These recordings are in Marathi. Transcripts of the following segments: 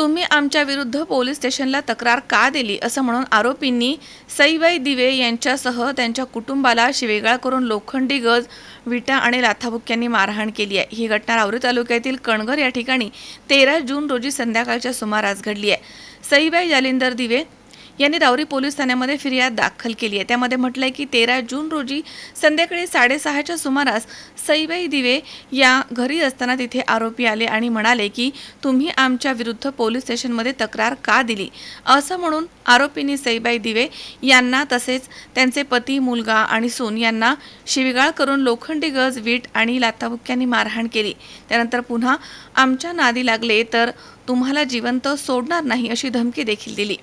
तुम्ही आमच्या विरुद्ध पोलीस स्टेशनला तक्रार का दिली असं म्हणून आरोपींनी सईबाई दिवे यांच्यासह त्यांच्या कुटुंबाला शिवेगाळ करून लोखंडी गज विटा आणि लाथाबुक्यांनी मारहाण केली आहे. ही घटना रावरी तालुक्यातील कणगर या ठिकाणी तेरा जून रोजी संध्याकाळच्या सुमारास घडली आहे. सईबाई जालिंदर दिवे यांनी राऊरी पोलीस ठाण्यामध्ये फिर्याद दाखल केली आहे. त्यामध्ये म्हटलंय की तेरा जून रोजी संध्याकाळी साडेसहाच्या सुमारास सईबाई दिवे या घरी असताना तिथे आरोपी आले आणि म्हणाले की तुम्ही आमच्या विरुद्ध पोलीस स्टेशनमध्ये तक्रार का दिली? असं म्हणून आरोपींनी सईबाई दिवे यांना तसेच त्यांचे पती मुलगा आणि सून यांना शिविगाळ करून लोखंडी गज वीट आणि लाथाबुक्यांनी मारहाण केली. त्यानंतर पुन्हा आमच्या नादी लागले तर तुम्हाला जिवंत सोडणार नाही अशी धमकी देखील दिली.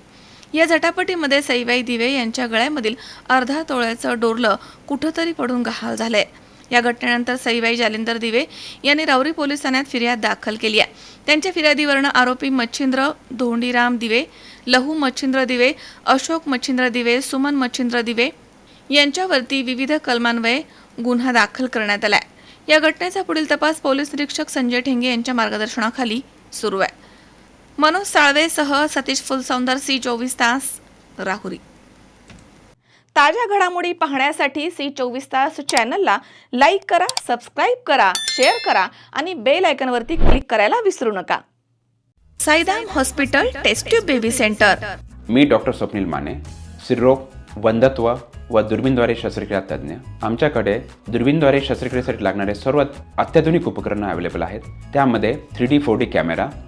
या झटापटीमध्ये सईबाई दिवे यांच्या गळ्यामधील अर्धा तोळ्याचं डोरलं कुठंतरी पडून गहाळ झालंय. या घटनेनंतर सईबाई जालिंदर दिवे यांनी रावरी पोलीस ठाण्यात फिर्याद दाखल केली आहे. त्यांच्या फिर्यादीवरनं आरोपी मच्छिंद्र धोंडीराम दिवे लहू मच्छिंद्र दिवे अशोक मच्छिंद्र दिवे सुमन मच्छिंद्र दिवे यांच्यावरती विविध कलमान्वये गुन्हा दाखल करण्यात आला या घटनेचा पुढील तपास पोलीस निरीक्षक संजय ठेंगे यांच्या मार्गदर्शनाखाली सुरू आहे. मनोज साळवेसह सतीश फुलसौंदर सी चोवीस तास राहुरी. ताज्या घडामोडी पाहण्यासाठी सी चोवीस तास चॅनलला लाईक करा सबस्क्राईब करा शेअर करा आणि बेल आयकनवरती क्लिक करायला विसरू नका. Saidham hospital test tube baby centre. मी डॉक्टर स्वप्नील माने स्त्रीरोग वंधत्व व दुर्बीनद्वारे शस्त्रक्रिया तज्ज्ञ. आमच्याकडे दुर्बीनद्वारे शस्त्रक्रियेसाठी लागणारे सर्व अत्याधुनिक उपकरणं अवेलेबल आहेत. त्यामध्ये three D four D camera